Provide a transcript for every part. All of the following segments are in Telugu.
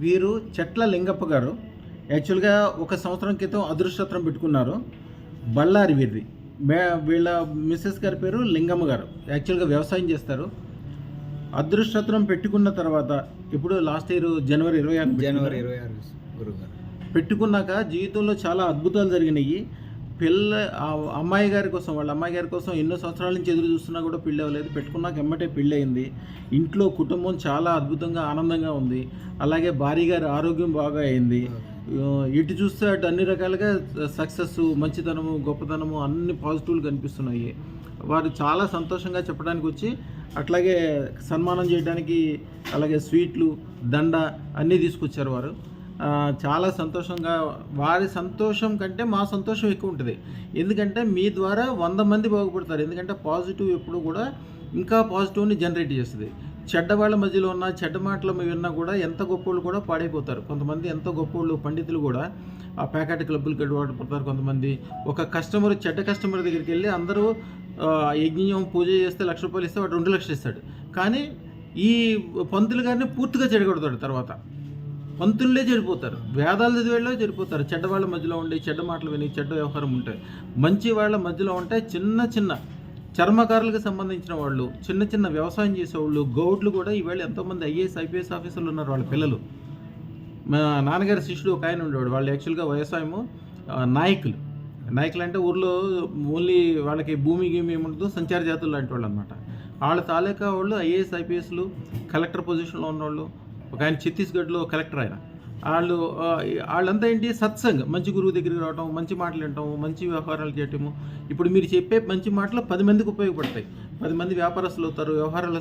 వీరు చెట్ల లింగప్ప గారు. యాక్చువల్గా ఒక సంవత్సరం క్రితం అదృష్టత్రం పెట్టుకున్నారు. బళ్ళారి వీరిది. మే వీళ్ళ మిస్సెస్ గారి పేరు లింగమ్మ గారు. యాక్చువల్గా వ్యవసాయం చేస్తారు. అదృష్టత్రం పెట్టుకున్న తర్వాత ఇప్పుడు లాస్ట్ ఇయర్ జనవరి ఇరవై ఆరు జనవరి ఇరవై ఆరు గురుగారు. పెట్టుకున్నాక జీవితంలో చాలా అద్భుతాలు జరిగినాయి. పిల్ల అమ్మాయి గారి కోసం వాళ్ళ అమ్మాయి గారి కోసం ఎన్నో సంవత్సరాల నుంచి ఎదురు చూస్తున్నా కూడా పెళ్ళి అవ్వలేదు. పెట్టుకున్నాక ఎమ్మటే పెళ్ళి అయింది ఇంట్లో కుటుంబం చాలా అద్భుతంగా ఆనందంగా ఉంది. అలాగే భార్య గారి ఆరోగ్యం బాగా అయింది. ఇటు చూస్తే అటు అన్ని రకాలుగా సక్సెస్ మంచితనము గొప్పతనము అన్ని పాజిటివ్లు కనిపిస్తున్నాయి. వారు చాలా సంతోషంగా చెప్పడానికి వచ్చి అట్లాగే సన్మానం చేయడానికి అలాగే స్వీట్లు దండ అన్నీ తీసుకొచ్చారు వారు. చాలా సంతోషంగా వారి సంతోషం కంటే మా సంతోషం ఎక్కువ ఉంటుంది. ఎందుకంటే మీ ద్వారా వంద మంది బాగుపడతారు. ఎందుకంటే పాజిటివ్ ఎప్పుడు కూడా ఇంకా పాజిటివ్ని జనరేట్ చేస్తుంది. చెడ్డ వాళ్ళ మధ్యలో ఉన్న చెడ్డ మాటలు విన్నా కూడా ఎంత గొప్పోళ్ళు కూడా పాడైపోతారు. కొంతమంది ఎంతో గొప్పోళ్ళు పండితులు కూడా ఆ ప్యాకెట్ క్లబ్బులు గడిపడతారు కొంతమంది. ఒక కస్టమర్ చెడ్డ కస్టమర్ దగ్గరికి వెళ్ళి అందరూ యజ్ఞం పూజ చేస్తే లక్ష రూపాయలు ఇస్తే వాడు రెండు లక్షలు ఇస్తాడు. కానీ ఈ పంతులు గారిని పూర్తిగా చెడగొడతాడు తర్వాత. పంతుల్లే చెడిపోతారు. వేదాలు చదివేళ్ళే చెడిపోతారు. చెడ్డ వాళ్ళ మధ్యలో ఉండి చెడ్డ మాటలు విని చెడ్డ వ్యవహారం ఉంటాయి. మంచి వాళ్ళ మధ్యలో ఉంటే చిన్న చిన్న చర్మకారులకు సంబంధించిన వాళ్ళు చిన్న చిన్న వ్యవసాయం చేసేవాళ్ళు గౌడ్లు కూడా ఈవేళ ఎంతోమంది ఐఏఎస్ ఐపీఎస్ ఆఫీసర్లు ఉన్నారు వాళ్ళ పిల్లలు. మా నాన్నగారి శిష్యుడు ఒక ఆయన ఉండేవాడు. వాళ్ళు యాక్చువల్గా వ్యవసాయము నాయకులు. నాయకులు అంటే ఊర్లో ఓన్లీ వాళ్ళకి భూమి గీమి ఏముంటుందో సంచార జాతులు లాంటి వాళ్ళు అనమాట వాళ్ళ తాలూకా వాళ్ళు ఐఏఎస్ ఐపీఎస్లు కలెక్టర్ పొజిషన్లో ఉన్నవాళ్ళు ఒక ఆయన ఛత్తీస్గఢ్లో కలెక్టర్ ఆయన. వాళ్ళు వాళ్ళంతా ఏంటి? సత్సంగ్. మంచి గురువు దగ్గరికి రావటం మంచి మాటలు వినటం మంచి వ్యవహారాలు చేయటము. ఇప్పుడు మీరు చెప్పే మంచి మాటలు పది మందికి ఉపయోగపడతాయి. పది మంది వ్యాపారస్తులు అవుతారు వ్యవహారాల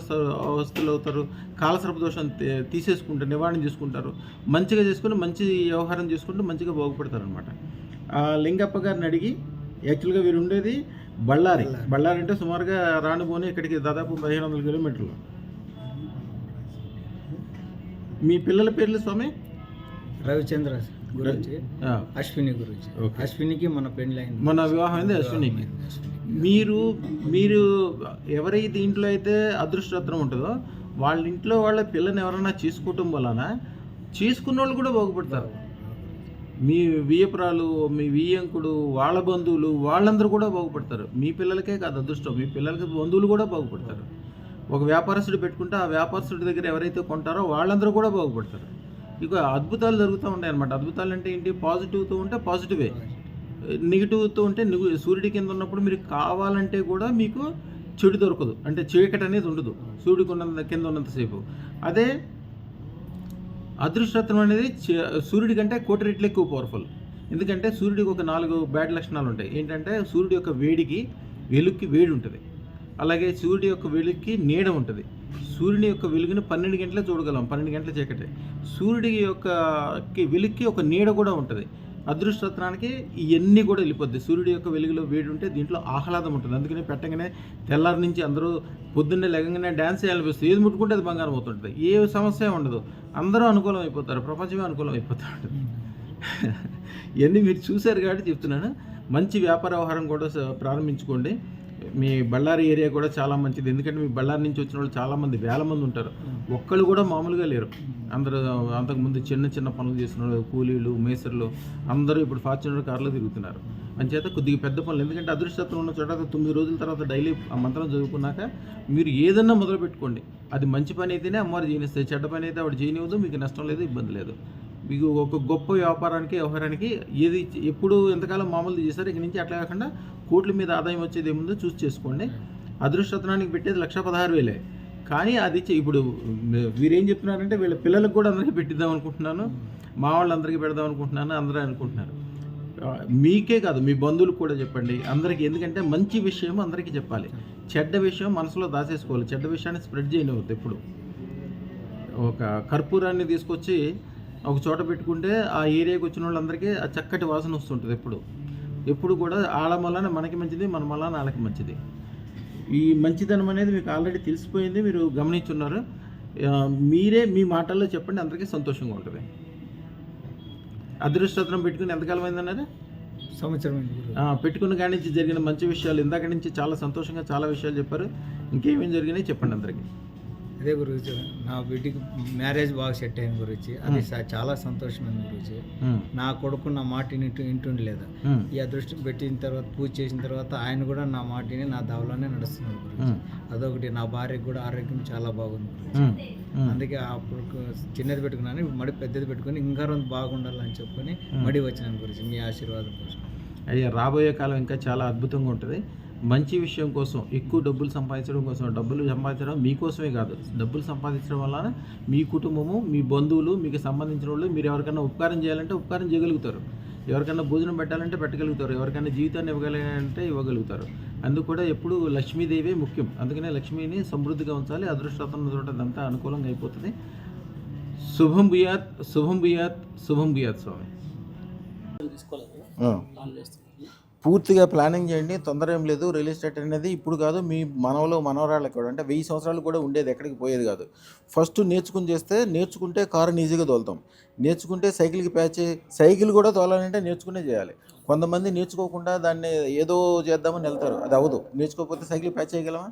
వస్తువులు అవుతారు కాలసర్ప దోషం తీసేసుకుంటారు నివారణ చేసుకుంటారు. మంచిగా చేసుకుని మంచి వ్యవహారం చేసుకుంటూ మంచిగా బాగుపడతారు అనమాట ఆ లింగప్ప గారిని అడిగి యాక్చువల్గా వీరు ఉండేది బళ్ళారి. బళ్ళారి అంటే సుమారుగా రానుబోని ఇక్కడికి దాదాపు పదిహేను వందల కిలోమీటర్లు. మీ పిల్లల పేర్లు స్వామి? రవిచంద్ర గురించి అశ్విని గురించి. అశ్వినికి మన పెండ్లి అయింది. మొన్న వివాహం అయింది అశ్వినికి. మీరు మీరు ఎవరైతే ఇంట్లో అయితే అదృష్టరత్నం ఉంటుందో వాళ్ళ ఇంట్లో వాళ్ళ పిల్లని ఎవరైనా చేసుకోవటం వలన చేసుకున్న వాళ్ళు కూడా బాగుపడతారు. మీ వియ్యపురాలు మీ వియ్యంకుడు వాళ్ళ బంధువులు వాళ్ళందరూ కూడా బాగుపడతారు. మీ పిల్లలకే కాదు అదృష్టం. మీ పిల్లలకి బంధువులు కూడా బాగుపడతారు. ఒక వ్యాపారస్తుడు పెట్టుకుంటే ఆ వ్యాపారస్తుడి దగ్గర ఎవరైతే కొంటారో వాళ్ళందరూ కూడా బాగుపడతారు. ఇక అద్భుతాలు జరుగుతూ ఉంటాయి అనమాట అద్భుతాలు అంటే ఏంటి? పాజిటివ్తో ఉంటే పాజిటివే. నెగిటివ్తో ఉంటే సూర్యుడి కింద ఉన్నప్పుడు మీరు కావాలంటే కూడా మీకు చెడు దొరకదు. అంటే చీకటి అనేది ఉండదు. సూర్యుడికి ఉన్నంత కింద ఉన్నంతసేపు అదే అదృష్టత్వం అనేది సూర్యుడి కంటే కోటి రెట్లు ఎక్కువ పవర్ఫుల్ ఎందుకంటే సూర్యుడికి ఒక నాలుగు బ్యాడ్ లక్షణాలు ఉంటాయి. ఏంటంటే సూర్యుడి యొక్క వేడికి వెలుక్కి వేడి ఉంటుంది. అలాగే సూర్యుడి యొక్క వెలుగుకి నీడ ఉంటుంది. సూర్యుని యొక్క వెలుగుని పన్నెండు గంటలే చూడగలం పన్నెండు గంటల చీకటి. సూర్యుడి యొక్క వెలుగుకి ఒక నీడ కూడా ఉంటుంది. అదృష్టత్వానికి ఇవన్నీ కూడా వెళ్ళిపోద్ది. సూర్యుడి యొక్క వెలుగులో వేడి ఉంటే దీంట్లో ఆహ్లాదం ఉంటుంది. అందుకనే పెట్టగానే తెల్లారి నుంచి అందరూ పొద్దున్నే లెగంగానే డ్యాన్స్ చేయాలనిపిస్తుంది. ఏది ముట్టుకుంటే అది బంగారం అవుతుంటుంది. ఏ సమస్య ఉండదు. అందరూ అనుకూలం అయిపోతారు. ప్రపంచమే అనుకూలం అయిపోతూ ఉంటుంది ఇవన్నీ మీరు చూశారు కాబట్టి చెప్తున్నాను. మంచి వ్యాపార వ్యవహారం కూడా స- ప్రారంభించుకోండి. మీ బళ్ళారి ఏరియా కూడా చాలా మంచిది. ఎందుకంటే మీ బళ్ళారి నుంచి వచ్చిన వాళ్ళు చాలామంది వేల మంది ఉంటారు. ఒక్కళ్ళు కూడా మామూలుగా లేరు. అందరూ అంతకుముందు చిన్న చిన్న పనులు చేసిన వాళ్ళు కూలీలు మేసర్లు అందరూ ఇప్పుడు ఫార్చునర్ కార్లో తిరుగుతున్నారు. అంచేత కొద్దిగా పెద్ద పనులు. ఎందుకంటే అదృష్టత్వం ఉన్న చోట తొమ్మిది రోజుల తర్వాత డైలీ ఆ మంత్రం చదువుకున్నాక మీరు ఏదన్నా మొదలు పెట్టుకోండి అది మంచి పని అయితేనే అమ్మవారు చేయనిస్తాయి చెడ్డ పని అయితే ఆవిడ చేయనివ్వదు మీకు నష్టం లేదు ఇబ్బంది లేదు. ఒక గొప్ప వ్యాపారానికి వ్యవహారానికి ఏది ఎప్పుడు ఎంతకాలం మామూలు చేశారు ఇక నుంచి అట్లా కాకుండా కోట్ల మీద ఆదాయం వచ్చేది ఏముందో చూసి చేసుకోండి. అదృష్టత్వానికి పెట్టేది లక్ష పదహారు వేలే. కానీ అది ఇప్పుడు వీరేం చెప్తున్నారంటే వీళ్ళ పిల్లలకు కూడా అందరికీ పెట్టిద్దాం అనుకుంటున్నాను. మా వాళ్ళందరికీ పెడదాం అనుకుంటున్నాను అందరూ అనుకుంటున్నారు. మీకే కాదు మీ బంధువులకు కూడా చెప్పండి. అందరికీ ఎందుకంటే మంచి విషయం అందరికీ చెప్పాలి. చెడ్డ విషయం మనసులో దాచేసుకోవాలి. చెడ్డ విషయాన్ని స్ప్రెడ్ చేయనివద్దు ఎప్పుడు. ఒక కర్పూరాన్ని తీసుకొచ్చి ఒక చోట పెట్టుకుంటే ఆ ఏరియాకి వచ్చిన వాళ్ళందరికీ ఆ చక్కటి వాసన వస్తుంటుంది ఎప్పుడు. ఎప్పుడు కూడా ఆళ్ళ వలన మనకి మంచిది మన వలన వాళ్ళకి మంచిది. ఈ మంచిదనం అనేది మీకు ఆల్రెడీ తెలిసిపోయింది మీరు గమనించున్నారు. మీరే మీ మాటల్లో చెప్పండి అందరికీ సంతోషంగా ఉంటుంది. అదృష్టత్రం పెట్టుకుని ఎంతకాలం అయిందన్నారు సంవత్సరం పెట్టుకున్న కాడి నుంచి జరిగిన మంచి విషయాలు ఇందాక నుంచి చాలా సంతోషంగా చాలా విషయాలు చెప్పారు. ఇంకేమేం జరిగినాయి చెప్పండి అందరికీ. అదే గురించి నా బిడ్డకి మ్యారేజ్ బాగా సెట్ అయింది గురించి అది చాలా సంతోషమైంది గురించి నా కొడుకు నా మాట వింటూ వింటుండలేదు. ఉమ్, ఈ అదృష్టం పెట్టిన తర్వాత పూజ చేసిన తర్వాత ఆయన కూడా నా మాటిని నా దావలోనే నడుస్తున్నాడు గురించి అదొకటి నా భార్యకు కూడా ఆరోగ్యం చాలా బాగుంది గురించి. అందుకే అప్పుడు చిన్నది పెట్టుకున్నాను మడి పెద్దది పెట్టుకొని ఇంకా రెండు బాగుండాలని చెప్పుకొని మడి వచ్చినాను గురించి మీ ఆశీర్వాదం కోసం. అయ్యా రాబోయే కాలం ఇంకా చాలా అద్భుతంగా ఉంటుంది. మంచి విషయం కోసం ఎక్కువ డబ్బులు సంపాదించడం కోసం డబ్బులు సంపాదించడం మీకోసమే కాదు. డబ్బులు సంపాదించడం వల్ల మీ కుటుంబము మీ బంధువులు మీకు సంబంధించిన వాళ్ళు మీరు ఎవరికైనా ఉపకారం చేయాలంటే ఉపకారం చేయగలుగుతారు. ఎవరికైనా భోజనం పెట్టాలంటే పెట్టగలుగుతారు. ఎవరికైనా జీవితాన్ని ఇవ్వగలిగారంటే ఇవ్వగలుగుతారు. అందుకు కూడా ఎప్పుడు లక్ష్మీదేవే ముఖ్యం. అందుకనే లక్ష్మిని సమృద్ధిగా ఉంచాలి అదృష్టం చోట అదంతా అనుకూలంగా అయిపోతుంది. శుభం భూయాత్ శుభం భూయాత్ శుభం భూయాత్ స్వామి. పూర్తిగా ప్లానింగ్ చేయండి తొందర ఏం లేదు రియల్ ఎస్టేట్ అనేది ఇప్పుడు కాదు మీ మనవలో మనవరాళ్ళకి కూడా అంటే వెయ్యి సంవత్సరాలు కూడా ఉండేది ఎక్కడికి పోయేది కాదు. ఫస్ట్ నేర్చుకుని చేస్తే నేర్చుకుంటే కారుని ఈజీగా తోలుతాం. నేర్చుకుంటే సైకిల్కి ప్యాచ్ సైకిల్ కూడా తోలాలంటే నేర్చుకునే చేయాలి. కొంతమంది నేర్చుకోకుండా దాన్ని ఏదో చేద్దామని వెళ్తారు. అది అవ్వదు. నేర్చుకోకపోతే సైకిల్ ప్యాచ్ చేయగలమా?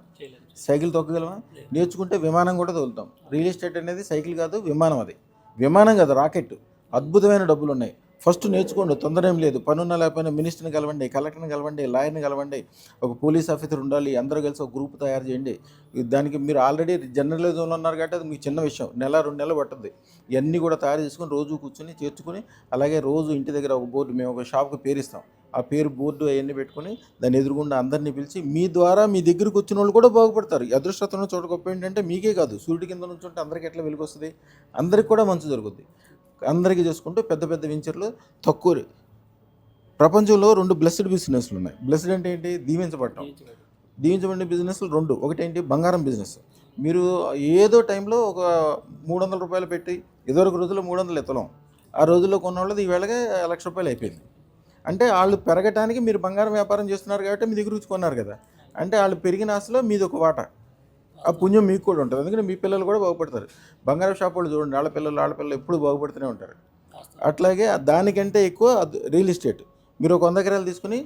సైకిల్ తొక్కగలమా? నేర్చుకుంటే విమానం కూడా తోలుతాం. రియల్ ఎస్టేట్ అనేది సైకిల్ కాదు విమానం అది. విమానం కాదు రాకెట్ అద్భుతమైన డబ్బులు ఉన్నాయి ఫస్ట్ నేర్చుకోండి తొందర ఏం లేదు. పనున్న లేకపోయినా మినిస్టర్ని కలవండి కలెక్టర్ని కలవండి లాయర్ని కలవండి ఒక పోలీస్ ఆఫీసర్ ఉండాలి అందరూ కలిసి ఒక గ్రూప్ తయారు చేయండి. దానికి మీరు ఆల్రెడీ జర్నలిజంలో ఉన్నారు కాబట్టి అది మీకు చిన్న విషయం. నెల రెండు నెలలు పట్టుద్ది. ఇవన్నీ కూడా తయారు చేసుకొని రోజు కూర్చొని చేర్చుకొని అలాగే రోజు ఇంటి దగ్గర ఒక బోర్డు మేము ఒక షాప్కి పేరు ఇస్తాం. ఆ పేరు బోర్డు అవన్నీ పెట్టుకొని దాన్ని ఎదురుగుండా అందరినీ పిలిచి మీ ద్వారా మీ దగ్గరికి వచ్చిన వాళ్ళు కూడా బాగుపడతారు. అదృష్టతను చోట గొప్ప ఏంటంటే మీకే కాదు. సూర్యుడి కింద నుంచి ఉంటే అందరికీ ఎట్లా వెలుగు వస్తుంది అందరికి కూడా మంచి జరుగుద్ది. అందరికీ చూసుకుంటూ పెద్ద పెద్ద వెంచర్లు తక్కువ ప్రపంచంలో రెండు బ్లెస్డ్ బిజినెస్లు ఉన్నాయి. బ్లెస్డ్ అంటే ఏంటి? దీవించబడటం. దీవించబడిన బిజినెస్లు రెండు. ఒకటేంటి బంగారం బిజినెస్ మీరు ఏదో టైంలో ఒక మూడు వందల రూపాయలు పెట్టి ఇదివరకు రోజుల్లో మూడు వందలు ఎత్తలం. ఆ రోజుల్లో కొన్న వాళ్ళది ఈవేళగా లక్ష రూపాయలు అయిపోయింది. అంటే వాళ్ళు పెరగటానికి మీరు బంగారం వ్యాపారం చేస్తున్నారు కాబట్టి మీ దగ్గర నుంచి కొన్నారు కదా. అంటే వాళ్ళు పెరిగిన ఆశలో మీది ఒక వాటా. ఆ పుణ్యం మీకు కూడా ఉంటుంది. అందుకని మీ పిల్లలు కూడా బాగుపడతారు. బంగారం షాప్ వాళ్ళు చూడండి వాళ్ళ పిల్లలు వాళ్ళ పిల్లలు ఎప్పుడు బాగుపడుతూనే ఉంటారు. అట్లాగే దానికంటే ఎక్కువ రియల్ ఎస్టేట్. మీరు ఒక వంద ఎకరాలు తీసుకుని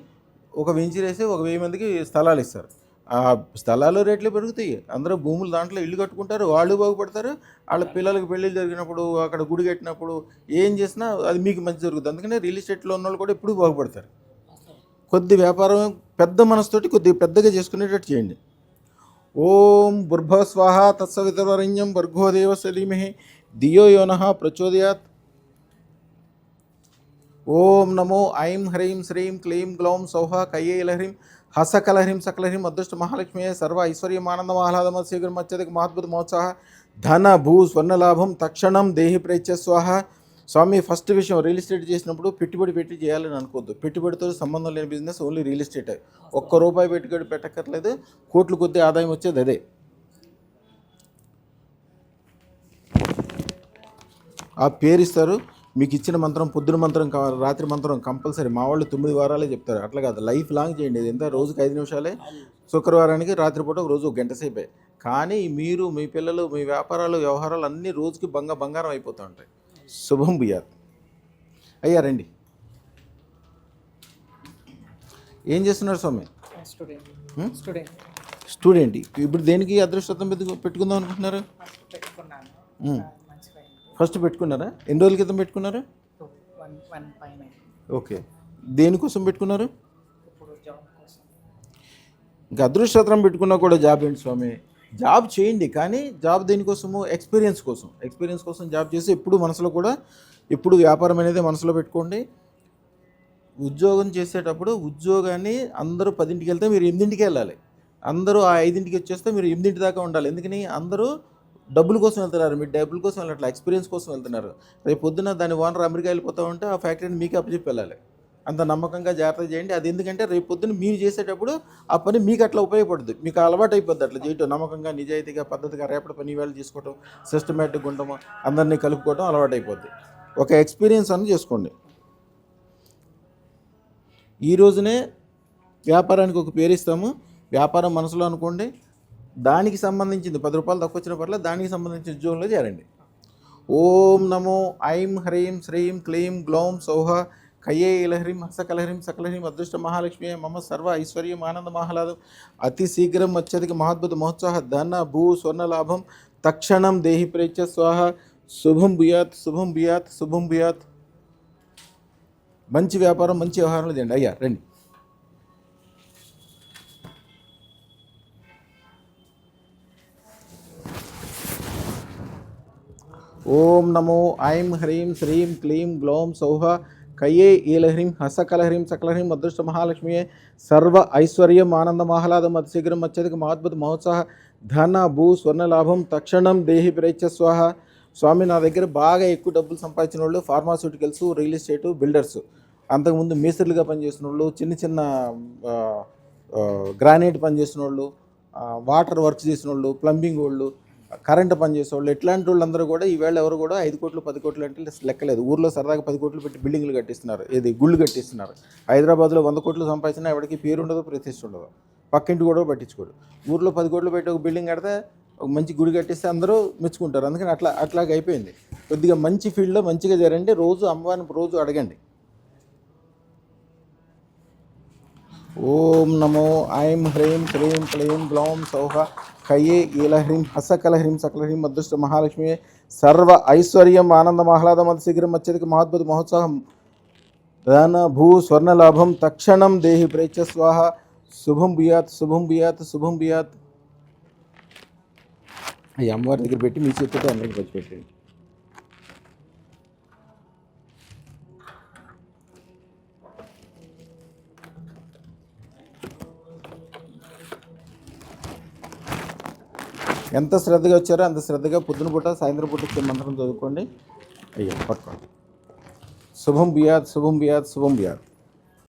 ఒక వెంచర్ వేసి ఒక వెయ్యి మందికి స్థలాలు ఇస్తారు. ఆ స్థలాలు రేట్లు పెరుగుతాయి. అందరూ భూములు దాంట్లో ఇల్లు కట్టుకుంటారు వాళ్ళు బాగుపడతారు. వాళ్ళ పిల్లలకి పెళ్ళిళ్ళు జరిగినప్పుడు అక్కడ గుడి కట్టినప్పుడు ఏం చేసినా అది మీకు మంచి జరుగుతుంది. అందుకనే రియల్ ఎస్టేట్లో ఉన్న వాళ్ళు కూడా ఎప్పుడు బాగుపడతారు. కొద్ది వ్యాపారం పెద్ద మనసుతోటి కొద్దిగా పెద్దగా చేసుకునేటట్టు చేయండి. ఓం బుర్భ స్వాహ తత్సవితవరణ్యం భర్గో దేవస్య ధీమహి ధియో యోనః ప్రచోదయాత్ ఓం నమో ఐం హ్రీం శ్రీం క్లీం గ్లౌం సౌహ కయ్యేలహ్రీం హసకలహ్రీం సకలహ్రీం అదృష్ట మహాలక్ష్మి సర్వ ఐశ్వర్యమానంద ఆహ్లాదమ శీఘ్రం అత్యధిక మహద్భుత మహోత్సాహ ధన భూ స్వర్ణలాభం స్వామి ఫస్ట్ విషయం రియల్ ఎస్టేట్ చేసినప్పుడు పెట్టుబడి పెట్టి చేయాలని అనుకోవద్దు. పెట్టుబడితో సంబంధం లేని బిజినెస్ ఓన్లీ రియల్ ఎస్టేట్. ఒక్క రూపాయి పెట్టుబడి పెట్టక్కర్లేదు కోట్లు కొద్ది ఆదాయం వచ్చేది అదే. ఆ పేరు ఇస్తారు మీకు ఇచ్చిన మంత్రం పొద్దున మంత్రం రాత్రి మంత్రం కంపల్సరీ. మా వాళ్ళు తొమ్మిది వారాలే చెప్తారు. అట్లా కాదు లైఫ్ లాంగ్ చేయండి. ఇది ఎంత? రోజుకి ఐదు నిమిషాలే. శుక్రవారానికి రాత్రిపూట ఒక రోజు ఒక గంట సేపే. కానీ మీరు మీ పిల్లలు మీ వ్యాపారాలు వ్యవహారాలు అన్నీ రోజుకి బంగ బంగారం అయిపోతూ ఉంటాయి. శుభం భూయాత్. అయ్యా రండి. ఏం చేస్తున్నారు స్వామి? స్టూడెంట్. ఇప్పుడు దేనికి అదృష్టం పెట్టుకు పెట్టుకుందాం అనుకుంటున్నారు? ఫస్ట్ పెట్టుకున్నారా? ఎన్ని రోజుల క్రితం పెట్టుకున్నారు? ఓకే. దేనికోసం పెట్టుకున్నారు? ఇంకా అదృష్టత్రం పెట్టుకున్నా కూడా జాబ్ ఏంటి స్వామి? జాబ్ చేయండి కానీ జాబ్ దేనికోసము? ఎక్స్పీరియన్స్ కోసం. ఎక్స్పీరియన్స్ కోసం జాబ్ చేసి ఎప్పుడు మనసులో కూడా ఎప్పుడు వ్యాపారం అనేది మనసులో పెట్టుకోండి. ఉద్యోగం చేసేటప్పుడు ఉద్యోగాన్ని అందరూ పదింటికి వెళ్తే మీరు ఎనిమిదింటికి వెళ్ళాలి. అందరూ ఆ ఐదింటికి వచ్చేస్తే మీరు ఎనిమిదింటి దాకా ఉండాలి. ఎందుకని? అందరూ డబ్బుల కోసం వెళ్తున్నారు. మీరు డబ్బుల కోసం వెళ్ళట్లే ఎక్స్పీరియన్స్ కోసం వెళ్తున్నారు. రేపు పొద్దున్న దాని ఓనర్ అమెరికా వెళ్ళిపోతా ఉంటే ఆ ఫ్యాక్టరీని మీకు అప్పచెప్పి వెళ్ళాలి. అంత నమ్మకంగా జాగ్రత్త చేయండి. అది ఎందుకంటే రేపు పొద్దున్న మీరు చేసేటప్పుడు ఆ పని మీకు అట్లా ఉపయోగపడుతుంది మీకు అలవాటు అయిపోద్ది అట్లా చేయటం. నమ్మకంగా నిజాయితీగా పద్ధతిగా రేపటి పని వేళ చేసుకోవటం సిస్టమేటిక్ ఉండటం అందరినీ కలుపుకోవటం అలవాటు అయిపోద్ది. ఒక ఎక్స్పీరియన్స్ అని చేసుకోండి. ఈ రోజునే వ్యాపారానికి ఒక పేరు ఇస్తాము. వ్యాపారం మనసులో అనుకోండి దానికి సంబంధించింది పది రూపాయలు తక్కువ వచ్చిన పర్లేదు దానికి సంబంధించిన ఉద్యోగంలో చేరండి. ఓం నమో ఐం హ్రీం శ్రీం క్లీం గ్లౌం సౌహ కయ్యే ఇలహరిం హసకలహరిం సకలహరిం అదృష్ట మహాలక్ష్మి మమ సర్వ ఐశ్వర్యం ఆనంద మహాలాదం. అతి శీఘ్రం అత్యధిక మహాద్భుత మహోత్సాహ ధన భూ స్వర్ణ లాభం. తక్షణం దేహి ప్రేత్య స్వాహ. శుభం భూయాత్ శుభం భూయాత్ శుభం భూయాత్. మంచి వ్యాపారం మంచి వ్యవహారాలు చేయండి. అయ్యా రండి. ఓం నమో ఐం హ్రీం శ్రీం క్లీం గ్లౌం సౌహ. కయ్యే ఈలహ్రీం హసకలహ్రీం సకలహ్రీం అదృష్ట మహాలక్ష్మియే సర్వ ఐశ్వర్యం ఆనందం ఆహ్లాదం అతిశీఘ్రం అత్యధిక మహాద్భుత మహోత్సాహ ధన భూ స్వర్ణ లాభం తక్షణం దేహి ప్రేత్య స్వాహ. స్వామి నా దగ్గర బాగా ఎక్కువ డబ్బులు సంపాదించిన వాళ్ళు ఫార్మాస్యూటికల్స్ రియల్ ఎస్టేట్ బిల్డర్స్. అంతకుముందు మేస్త్రులుగా పనిచేసిన వాళ్ళు చిన్న చిన్న గ్రానైట్ పనిచేసిన వాళ్ళు వాటర్ వర్క్ చేసిన వాళ్ళు ప్లంబింగ్ వాళ్ళు కరెంట్ పనిచేసే వాళ్ళు ఇట్లాంటి వాళ్ళందరూ కూడా ఈవేళ ఎవరు కూడా ఐదు కోట్లు పది కోట్లు అంటే లెక్కలేదు. ఊర్లో సరదాగా పది కోట్లు పెట్టి బిల్డింగ్లు కట్టిస్తున్నారు. ఇది గుళ్ళు కట్టిస్తున్నారు. హైదరాబాద్లో వంద కోట్లు సంపాదించినా ఎవరికి పేరు ఉండదు ప్రతిష్ట ఉండదు. పక్కింటి కూడా పట్టించుకోడు. ఊర్లో పది కోట్లు పెట్టి ఒక బిల్డింగ్ కడితే ఒక మంచి గుడి కట్టేస్తే అందరూ మెచ్చుకుంటారు. అందుకని అట్లా అట్లాగైపోయింది అయిపోయింది. కొద్దిగా మంచి ఫీల్డ్లో మంచిగా జరండి రోజు అమ్మవారిని రోజు అడగండి. ఓం నమో ఐం హ్రీం క్లీం క్లీం గ్లౌం సౌహ హయే ఈల హ్రీం హసకల హ్రీం సకల హ్రీం అదృష్ట మహాలక్ష్మి సర్వ ఐశ్వర్యం ఆనందం ఆహ్లాదం అతి శీఘ్రం అత్యధిక మహాద్భుత మహోత్సాహం. ధన భూ స్వర్ణలాభం తక్షణం దేహి ప్రేక్ష స్వాహ. శుభం బియాత్ శుభం బియాత్ శుభం బియాత్ ఈ అమ్మవారి దగ్గర పెట్టి మీ చేతితో అందరికి వచ్చి పెట్టండి ఎంత శ్రద్ధగా వచ్చారో అంత శ్రద్ధగా పొద్దున పూట సాయంత్రం పూట వచ్చే మంత్రం చదువుకోండి. అయ్యా పట్టుకోండి. శుభం బియాద్ శుభం బియాద్ శుభం బియాద్